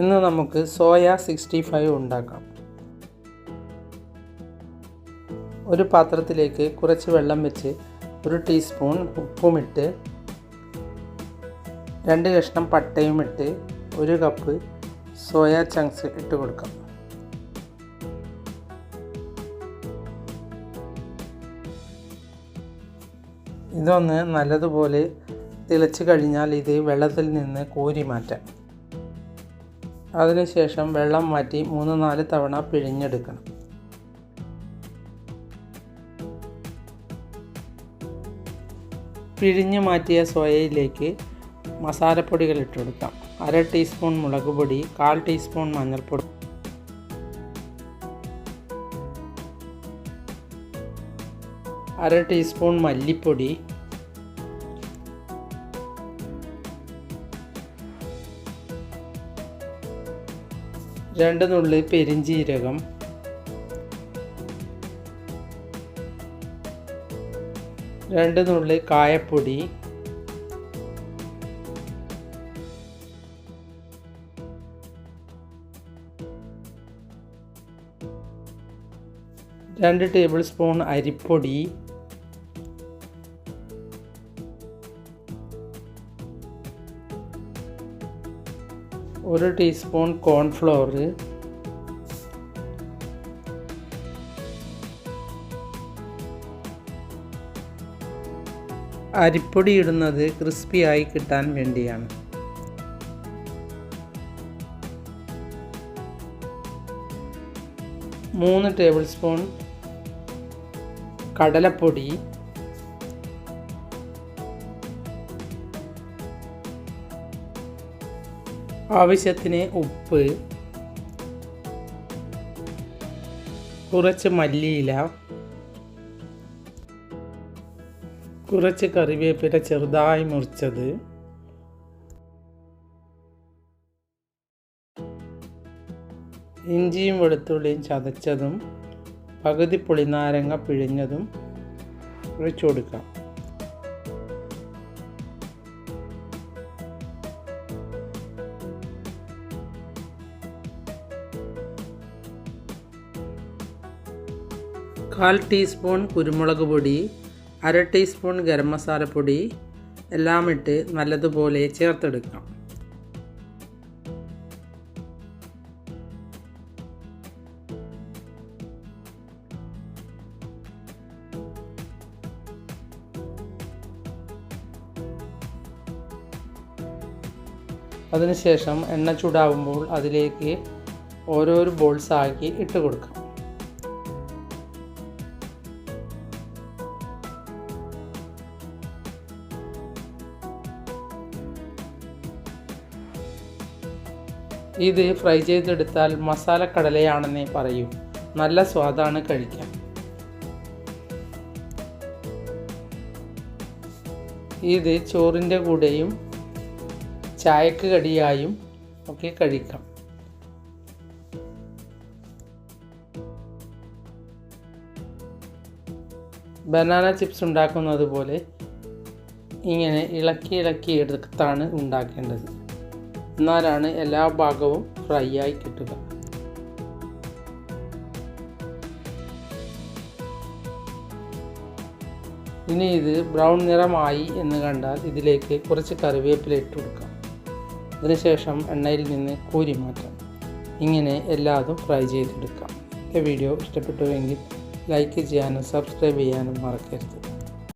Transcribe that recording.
ഇന്ന് നമുക്ക് soya sixty five ഉണ്ടാക്കാം. ഒരു പാത്രത്തിലേക്ക് കുറച്ച് വെള്ളം വെച്ച് ഒരു ടീസ്പൂൺ ഉപ്പുമിട്ട് രണ്ട് കഷ്ണം പട്ടയും ഇട്ട് ഒരു കപ്പ് സോയ ചങ്ക്സ് ഇട്ട് കൊടുക്കാം. ഇതൊന്ന് നല്ലതുപോലെ തിളച്ച് കഴിഞ്ഞാൽ ഇത് വെള്ളത്തിൽ നിന്ന് കോരി മാറ്റാം. അതിനുശേഷം വെള്ളം മാറ്റി മൂന്ന് നാല് തവണ പിഴിഞ്ഞെടുക്കണം. പിഴിഞ്ഞ് മാറ്റിയ സോയയിലേക്ക് മസാലപ്പൊടികൾ ഇട്ടെടുക്കാം. അര ടീസ്പൂൺ മുളക് പൊടി കാൽ ടീസ്പൂൺ മഞ്ഞൾപ്പൊടി. അര ടീസ്പൂൺ മല്ലിപ്പൊടി രണ്ട് നുള്ളി പെരിഞ്ചീരകം. രണ്ട് നുള്ളി കായപ്പൊടി. രണ്ട് ടേബിൾ സ്പൂൺ അരിപ്പൊടി. ഒരു ടീസ്പൂൺ കോൺഫ്ലോർ. അരിപ്പൊടി ഇടുന്നത് ക്രിസ്പിയായി കിട്ടാൻ വേണ്ടിയാണ്. മൂന്ന് ടേബിൾ സ്പൂൺ കടലപ്പൊടി. ആവശ്യത്തിന് ഉപ്പ് കുറച്ച് മല്ലിയില കുറച്ച് കറിവേപ്പില ചെറുതായി മുറിച്ചത് ഇഞ്ചിയും വെളുത്തുള്ളിയും ചതച്ചതും പകുതി പുളിനാരങ്ങ പിഴിഞ്ഞതും ഒഴിച്ചു കൊടുക്കാം. കാൽ ടീസ്പൂൺ കുരുമുളക് പൊടി അര ടീസ്പൂൺ ഗരം മസാലപ്പൊടി എല്ലാം ഇട്ട് നല്ലതുപോലെ ചേർത്തെടുക്കാം അതിനുശേഷം എണ്ണ ചൂടാവുമ്പോൾ അതിലേക്ക് ഓരോരോ ബോൾസ് ആക്കി ഇട്ട് കൊടുക്കാം. ഇത് ഫ്രൈ ചെയ്തെടുത്താൽ മസാല കടലയാണെന്നേ പറയൂ. നല്ല സ്വാദാണ് കഴിക്കാൻ. ഇത് ചോറിന്റെ കൂടെയും ചായക്ക് കടിയായും ഒക്കെ കഴിക്കാം. ബനാന ചിപ്സ് ഉണ്ടാക്കുന്നത് പോലെ ഇങ്ങനെ ഇളക്കി ഇളക്കി എടുത്താണ് ഉണ്ടാക്കേണ്ടത്. എന്നാലാണ് എല്ലാ ഭാഗവും ഫ്രൈ ആയി കിട്ടുക. ഇനി ഇത് ബ്രൗൺ നിറമായി എന്ന് കണ്ടാൽ ഇതിലേക്ക് കുറച്ച് കറിവേപ്പില ഇട്ട് കൊടുക്കാം. അതിനുശേഷം എണ്ണയിൽ നിന്ന് കൂരി മാറ്റാം. ഇങ്ങനെ എല്ലാതും ഫ്രൈ ചെയ്തെടുക്കാം. ഈ വീഡിയോ ഇഷ്ടപ്പെട്ടുവെങ്കിൽ ലൈക്ക് ചെയ്യാനും സബ്സ്ക്രൈബ് ചെയ്യാനും മറക്കരുത്.